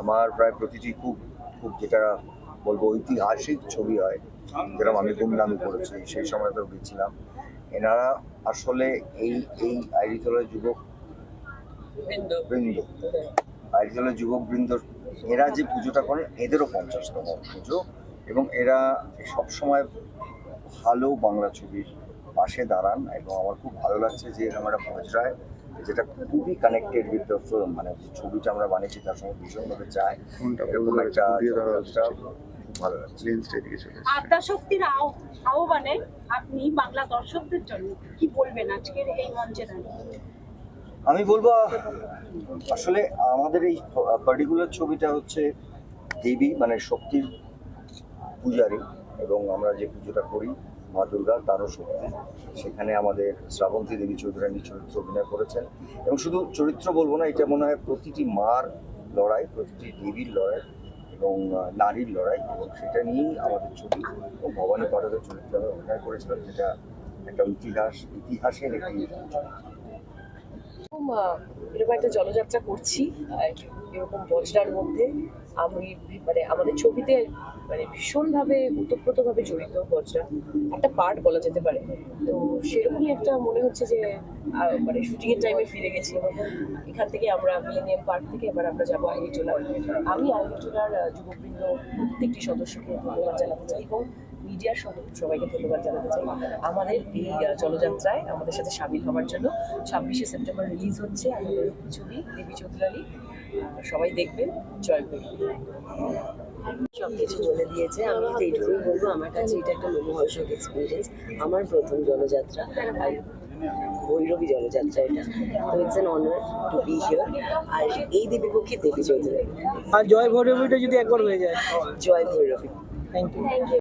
আমার প্রায় প্রতিটি খুব খুব যেটা বলব ঐতিহাসিক ছবি হয় যেরকম আমি গুমনামি করেছি সেই সময়তেও গেছিলাম। এনারা আসলে এই এই আইরিতলা যুবক বৃন্দ। আইরিতলা যুবক বৃন্দ এরা যে পুজোটা করেন এদেরও পঞ্চাশতম পুজো এবং এরা সবসময় ভালো বাংলা ছবির পাশে দাঁড়ান এবং আমার খুব ভালো লাগছে যে এরকম একটা পর্যায়ে যেটা খুবই কানেক্টেড উইথ দ্য ফিল্ম মানে যে ছবিটা আমরা বানিয়েছি তার সঙ্গে ভীষণভাবে ফোনটা এরকম একটা ভালো লাগছে। আহ- আহ্বানে আপনি বাংলা দর্শকদের জন্য কি বলবেন আজকের এই মঞ্চে আমি বলব আসলে আমাদের এই পার্টিকুলার ছবিটা হচ্ছে দেবী মানে শক্তির পূজারী। এবং আমরা যে পুজোটা করি, মা দুর্গার তারও শক্তি। সেখানে আমাদের শ্রাবন্তী দেবী চৌধুরানী চরিত্র অভিনয় করেছেন। এবং শুধু চরিত্র বলব না, এটা মনে হয় প্রতিটি মার লড়াই, প্রতিটি দেবীর লড়াই এবং নারীর লড়াই এবং সেটা নিয়েই আমাদের ছবি। এবং ভবানী পাঠকের চরিত্রে আমি অভিনয় করেছিলাম, যেটা একটা ইতিহাস, ইতিহাসের একটি এরকম একটা জলযাত্রা করছি এরকম বজরার মধ্যে আমি মানে আমাদের ছবিতে মানে ভীষণভাবে ওতপ্রোতভাবে জড়িত বজরা একটা পার্ট বলা যেতে পারে। তো সেরকমই একটা মনে হচ্ছে যে মানে শুটিং এর টাইমে ফিরে গেছি। এখান থেকে আমরা মিলেনিয়াম পার্ক থেকে এবার আমরা যাব আইরিটোলা আমি আইরিটোলার আহ, যুবকবৃন্দ প্রত্যেকটি সদস্যকে ধন্যবাদ জানাতে চাই। এবং মিডিয়ার সবাইকে ধন্যবাদ জানাতে চাই। আমাদের এই আহ, জলযাত্রায় আমাদের সাথে সামিল হওয়ার জন্য ছাব্বিশে সেপ্টেম্বর রিলিজ হচ্ছে আমাদের ছবি দেবী চৌধুরানী সবাই দেখবেন জয় গুরু সব কিছু বলে দিয়েছে আমি তো এইটুকুই বলব আমার কাছে এটা একটা মনোহর্ষক এক্সপিরিয়েন্স আমার প্রথম জলযাত্রা আর ভৈরবী জলযাত্রা এটা। তো it's an honour to be here আর এই দেবীর পক্ষে দেবী চৌধুরী। আর জয় ভৈরবীটা যদি একবার হয়ে যায়। জয় ভৈরবী। Thank you